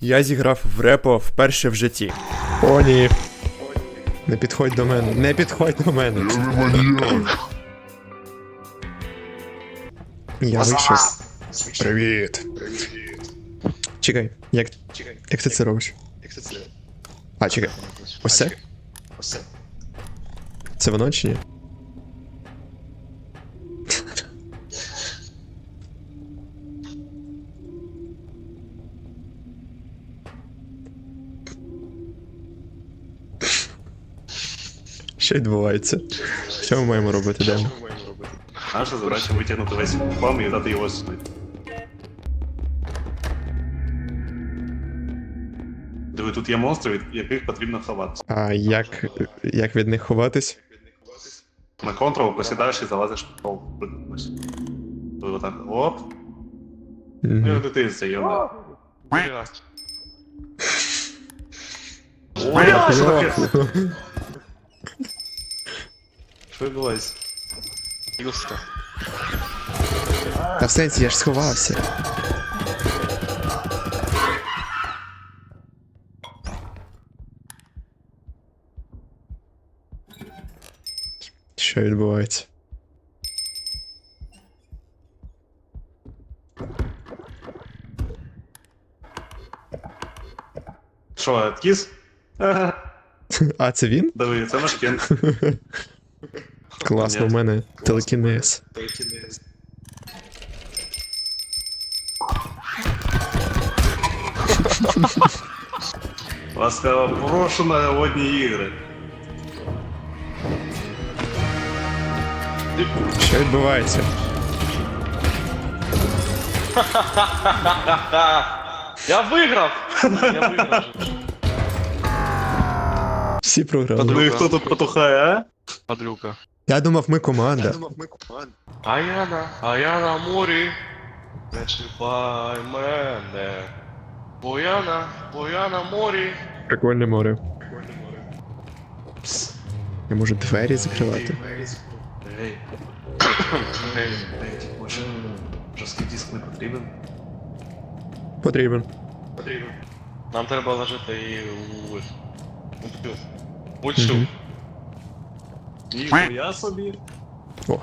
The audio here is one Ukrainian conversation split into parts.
Я зіграв в репо вперше в житті. О, ні. Не підходь до мене. Не підходь до мене. Я вийшов. Привіт. Чекай, як, як ти це робиш? Як це це? А, чекай. Ось це? Це воно чи ні? Що відбувається? Що ми маємо робити, Демо? Наша задача витягнути весь план і дати його сюди. Диви, тут є монстри, від яких потрібно ховатися. А як, як від них ховатись? На контрол посідаєш і залазиш в пол. Ось. Диви, отак. Оп. Ну, і дитинця, йо. Блядь. Ой, що таке? Що відбувається? Юста. Та в сенсі, я ж сховався. Що відбувається? Що, кіс? Ага. А, це він? Диви, це наш кен. Класно, у мене телекінез. Ласкаво прошу на голодні ігри. Що відбувається? Я виграв! Я виграв. Всі програли. Подруга. Ну і хто тут потухає, а? Падлюка. Я думав, ми команда. А я на, а я на морі. Не чіпай мене. Бо я на, бо я на морі. Прикольне море. Я можу двері закривати. Ей, Ей, ей, може, жорсткий диск не потрібен? Потрібен. Потрібен. Нам треба ложити її у... у- Будь що. Мгм. Ніхуя собі. О, Там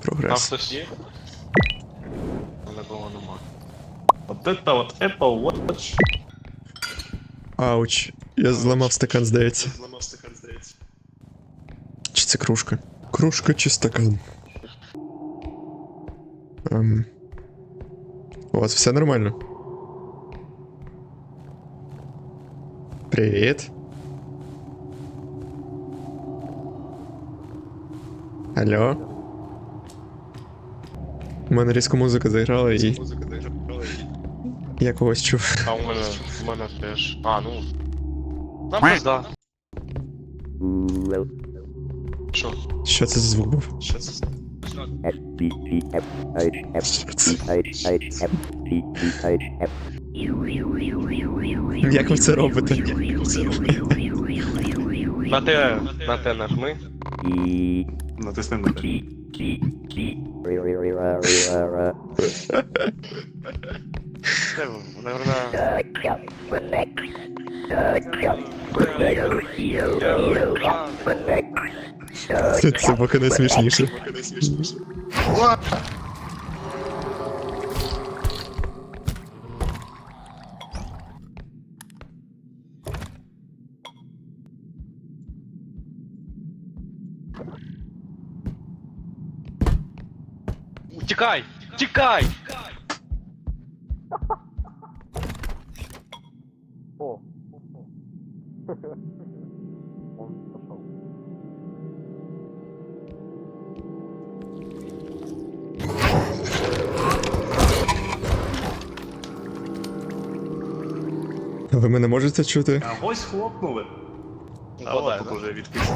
прогрес. хтось є? Але кого нема. Вот это вот Apple Watch. Ауч. Я зламав стакан, здається. Зламав стакан, здається. Чи це кружка? Кружка чи стакан? Ем. У вас все нормально? Привіт. Алло. У мене різко музика заіграла і я когось чув. А у мене, у мене теж. А, ну. Нам пизда. Що? Що це за звук був? Що це? за- Як ви це робите? На те, на те нажми. Натисни на те. Це, поки не Тікай! Тікай! О. Он пошел. Ви мене можете чути? А ось хлопнули. А Подай, от тут уже відкис.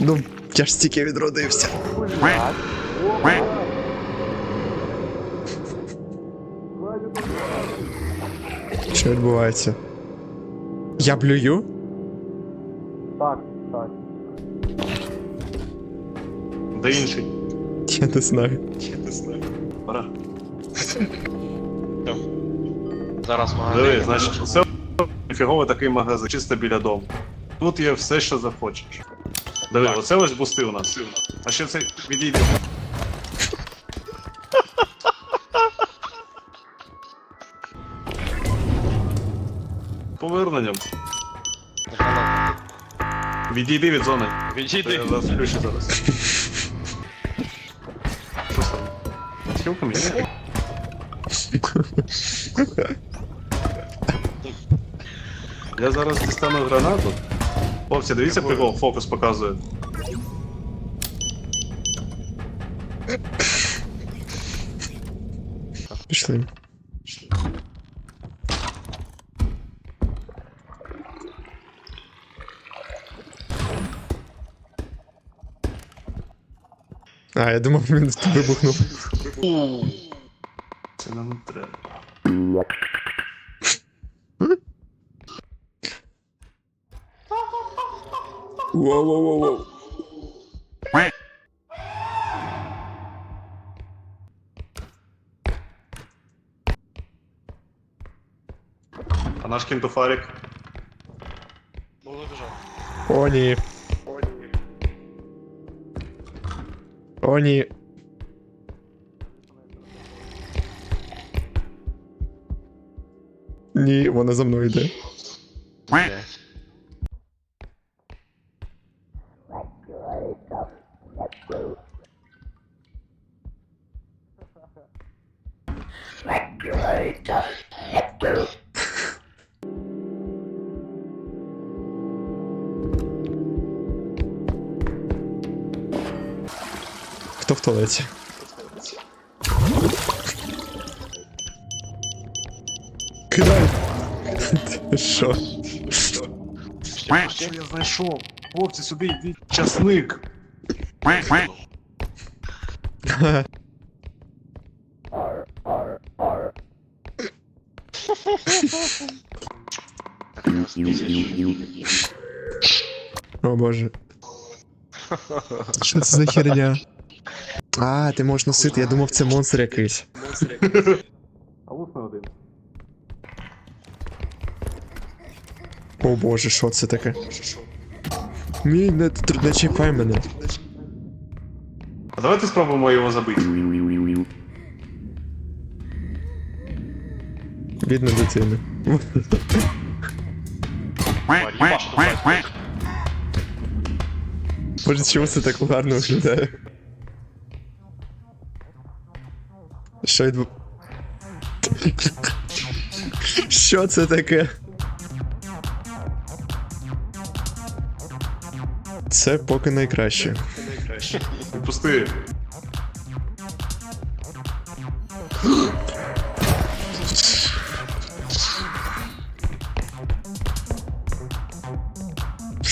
Ну, я ж стільки відродився. Що відбувається? Я блюю? Так, так. Де інший? Я не знаю. Пора. Зараз магазин. Диви, значить, це фіговий такий магазин, чисто біля дому. Тут є все, що захочеш. Диви, оце ось бусти у нас. А ще це відійде. Поверненням. Відійди від зони. Відійди. Я вас включу зараз. Що? Схилка мені? Я зараз дістану гранату. Хлопці, дивіться прикол, фокус показує. Пішли. А, я думав, він вибухнув. Це нам не треба. Воу-воу-воу. А наш кінтофарик. Було біжав. О, ні. О, ні. Ні, вона за мною йде. Блять. Хто в туалеті? Кидай! Ти Що? Що я знайшов? Хлопці, сюди йдіть. Часник. О боже. Що це за херня? А, ти можеш носити, я думав, це монстр якийсь. О боже, що це таке? Мій, не, не чіпай мене. А давайте спробуємо його забити. Дитина. Їбаш, Боже, чому це так гарно виглядає? Що відбу... Що це таке? Це поки найкраще. Відпусти.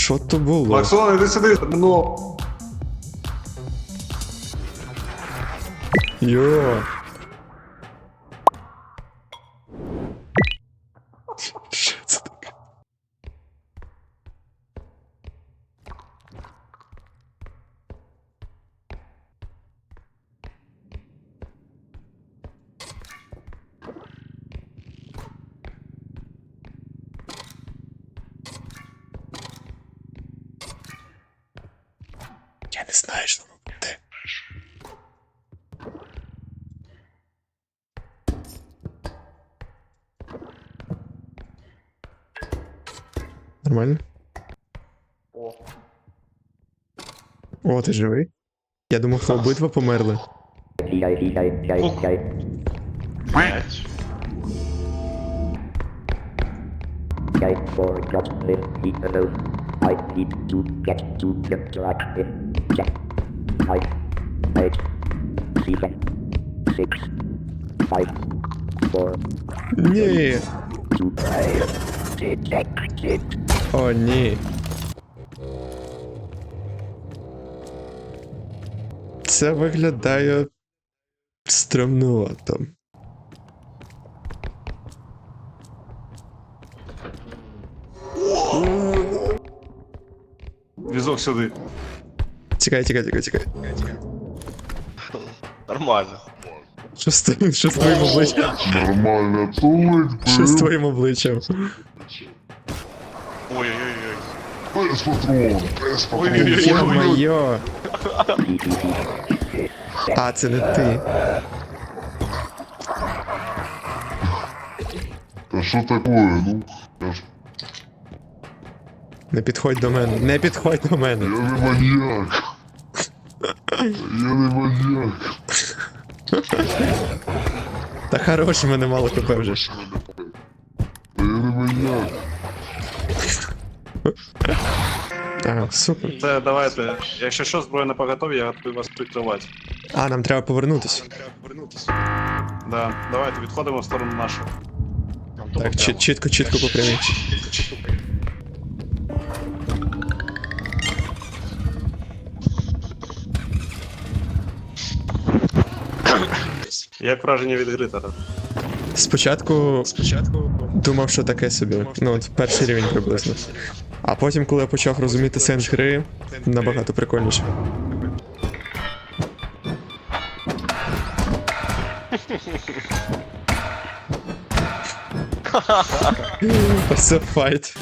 Що то було? Максон, іди сюди. Ну. Йо. Нормально? О. О, ти живий? Я думав, що обидва померли. Блять. Guide for just this leave alone. I need to get to the track in check. Five, eight, seven, six, five, four, Ні. two, detected. О, ні. Це виглядає стремнувато. Візок сюди. Тікай, тікай, тікай, тікай. Нормально. Що з твоїм, що з твоїм обличчям? Нормально тулить, Що з бив. твоїм обличчям? Ой-ой-ой. Без патрон, без патрон. Йо-моє! А, це не ти. Та що такое, ну? Я ж, Не підходь до мене. Не підходь до я мене. не маньяк. Я не маньяк. Та хорош, мене мало хп вже. Та я не маньяк. Ага, супер. Це давайте. Якщо що, зброя на поготові, я готовий вас прикривати. А, нам треба повернутися. Да, давайте відходимо в сторону нашого. Так, чіт- чітко, чітко по прямій. Як враження від гри зараз? Спочатку, спочатку думав, що таке собі. Ну, от перший рівень приблизно. А потім, коли я почав розуміти сенс гри, набагато прикольніше. Ось це файт.